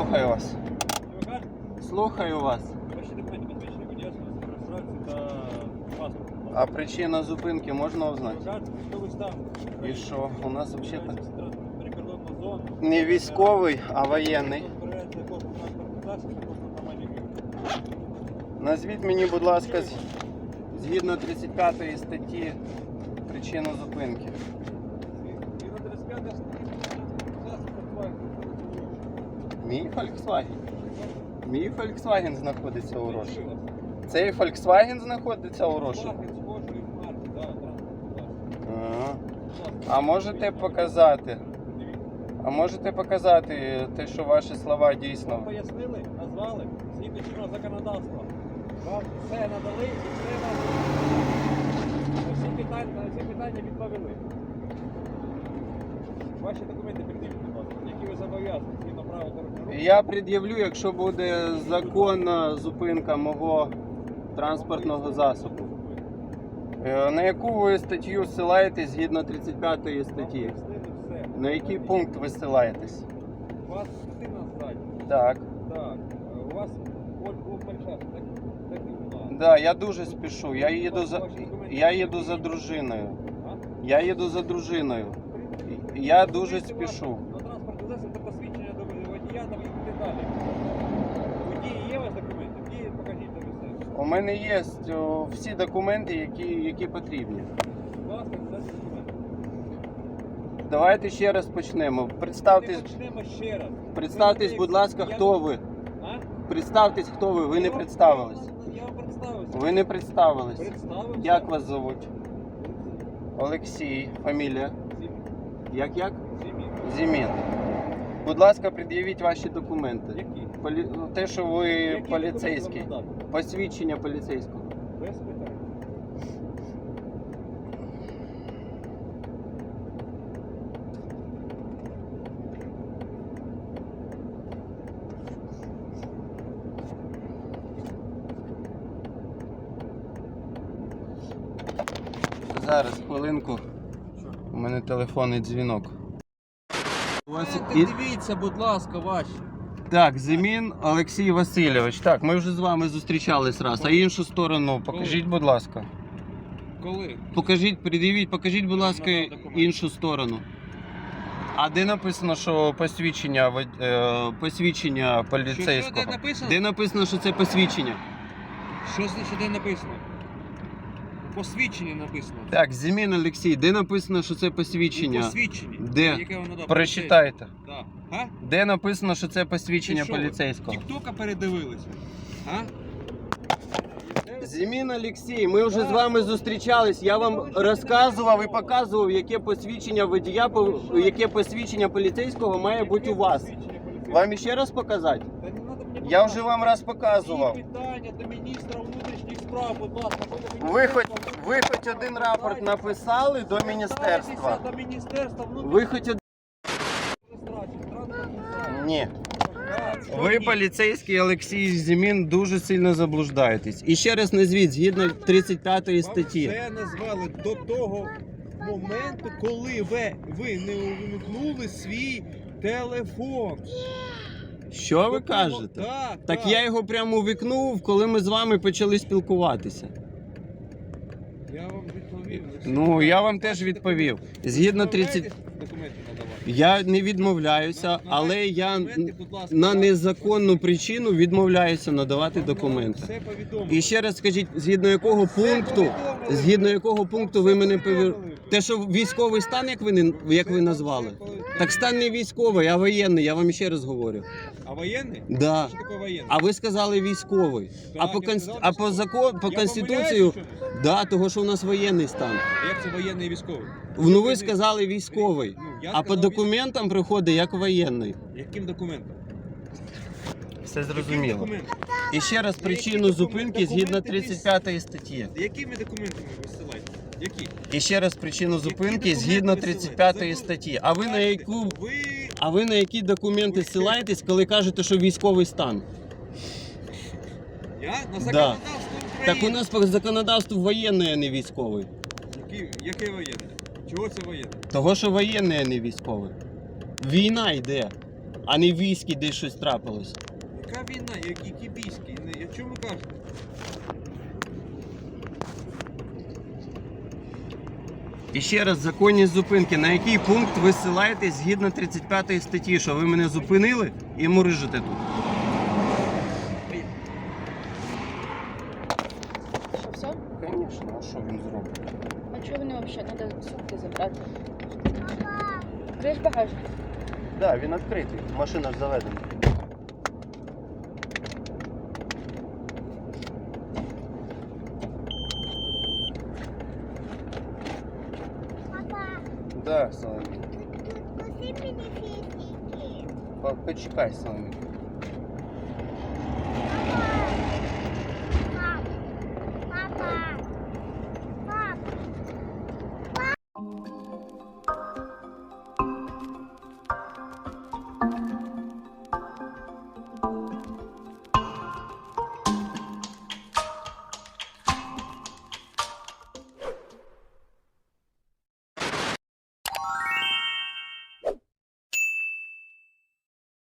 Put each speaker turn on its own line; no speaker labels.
Слухаю вас. Слухаю вас. А причина зупинки можна
Ви
узнати?
військовий стан.
І що? У нас взагалі
зона.
не військовий, а воєнний. Назвіть мені, будь ласка, згідно 35 статті причину зупинки.
І на 35 засіб працює.
Мій Volkswagen. Мій Volkswagen знаходиться у Роші. Цей Volkswagen знаходиться у Роші? А. Можете показати? А можете показати те, що ваші слова дійсно?
пояснили, назвали, згідно чинного законодавства. Вам все надали і все на всі питання, на всі питання відповіли. Ваші документи приділіть, будь ласка, які ви зобов'язані згідно правил дорожнього.
Я пред'явлю, якщо буде законна зупинка мого транспортного засобу. Е, На яку ви статтю ссилаєтесь згідно 35
Вам
статті? На який пункт ви ссилаєтесь?
У вас дитина ззаді.
Так.
Так. У вас Opel час, так?
Да, я дуже спішу. Я їду за я їду за дружиною. Я їду за дружиною. Я дуже спішу.
На транспортний засіб та посвідчення та їдете далі. Водії є у вас документи? Дії покажіть до все.
У мене є о, всі документи, які, які потрібні.
Будь ласка, дайте документи.
Давайте ще раз почнемо.
Ми
Представтесь,
почнемо ще раз.
представтесь, будь ласка,
я-
хто ви?
А?
Представтесь, хто ви. Ви не
Я вам-
представились.
Я вам представився.
Ви не представились.
Представився.
Як вас зовуть? Олексій, фамілія.
Зімі.
Як як?
Зімі.
Зімін. Будь ласка, пред'явіть ваші документи.
Які?
Полі... Те, що ви
Які
поліцейський.
документи вам?
Посвідчення поліцейського.
Без питань.
Зараз, хвилинку. У мене телефонний дзвінок. І-
Дивіться, будь ласка, ваші.
Так, Зимін Олексій Васильович. Так, ми вже з вами зустрічались раз. А іншу сторону покажіть, будь ласка.
Коли?
Покажіть, придивіть, покажіть, будь ласка, іншу сторону. А де написано, що посвідчення вод- е, посвідчення поліцейського?
Що, де написано?
Де написано, що це посвідчення?
Що значить де написано? Посвідчення написано.
Так, Зимін Олексій, де написано, що це посвідчення?
Посвідчення.
Де?
Яке воно дав?
Прочитайте.
Да. А?
Де написано, що це посвідчення
що ви,
поліцейського?
Тіктока передивилися. А?
Зімін Олексій, ми вже з вами зустрічались. Я вам розказував і показував, яке посвідчення водія, яке посвідчення поліцейського має бути у вас. Вам ще раз показати? Я вже вам раз показував.
Питання до міністра справ, будь ласка.
Ви хоч ви хоч один рапорт написали до міністерства?
До міністерства
Ви хоч один... Ні. Ви, поліцейський Олексій Зімін, дуже сильно заблуждаєтесь. І ще раз назвіть, згідно 35 статті.
Це назвали до того моменту, коли ви, ви не увімкнули свій телефон.
Що ви кажете?
Так,
Так я його прямо увікнув, коли ми з вами почали спілкуватися.
Я вам відповів.
Ну, я вам теж відповів. Згідно 30...
Документи надавати.
Я не відмовляюся, але я
Документи, будь ласка,
на
так.
незаконну причину відмовляюся надавати документи.
Все повідомлено.
І ще раз скажіть, згідно якого пункту, згідно якого пункту ви мене повір... Те, що військовий стан, як ви не- як ви назвали? Так стан не військовий, а воєнний, я вам ще раз говорю.
А воєнний?
Да.
Що таке воєнний?
А ви сказали військовий. А
Так,
по
я
конс...
сказав,
а по закон по
Я
конституцію,
помиляюся,
да, того, що у нас воєнний стан.
що? Як це воєнний і військовий?
Ну ви сказали військовий.
Ну, я
А по
сказав
документам приходить як воєнний.
Яким документом?
Все
Яким
зрозуміло.
документом?
І ще раз причину зупинки згідно
Документи
35 статті.
Якими документами ви висилаєте? Які?
І ще раз причину зупинки згідно 35
ссилаєте?
статті. А ви на яку
Ви...
а ви на які документи ссилаєтесь, коли кажете, що військовий стан?
Я? На
Да.
законодавство
Так у нас по законодавству воєнний, а не військовий.
Яке воєнне? Чого це воєнне?
Того, що воєнний, а не військовий. Війна йде. а не в війській десь щось трапилось.
Яка війна? Які бійські? Не- Я чому кажете?
І ще раз, законність зупинки. На який пункт ви ссилаєтесь згідно 35 статті, що ви мене зупинили і мурижите тут?
Що, все?
Звісно, а що він зробить?
А чого вони взагалі? Треба сумки забрати. Криш багажник.
Так, да, він відкритий, машина ж заведена. Да, Соломі.
тут куси мені фісики.
Почекай, Соломі.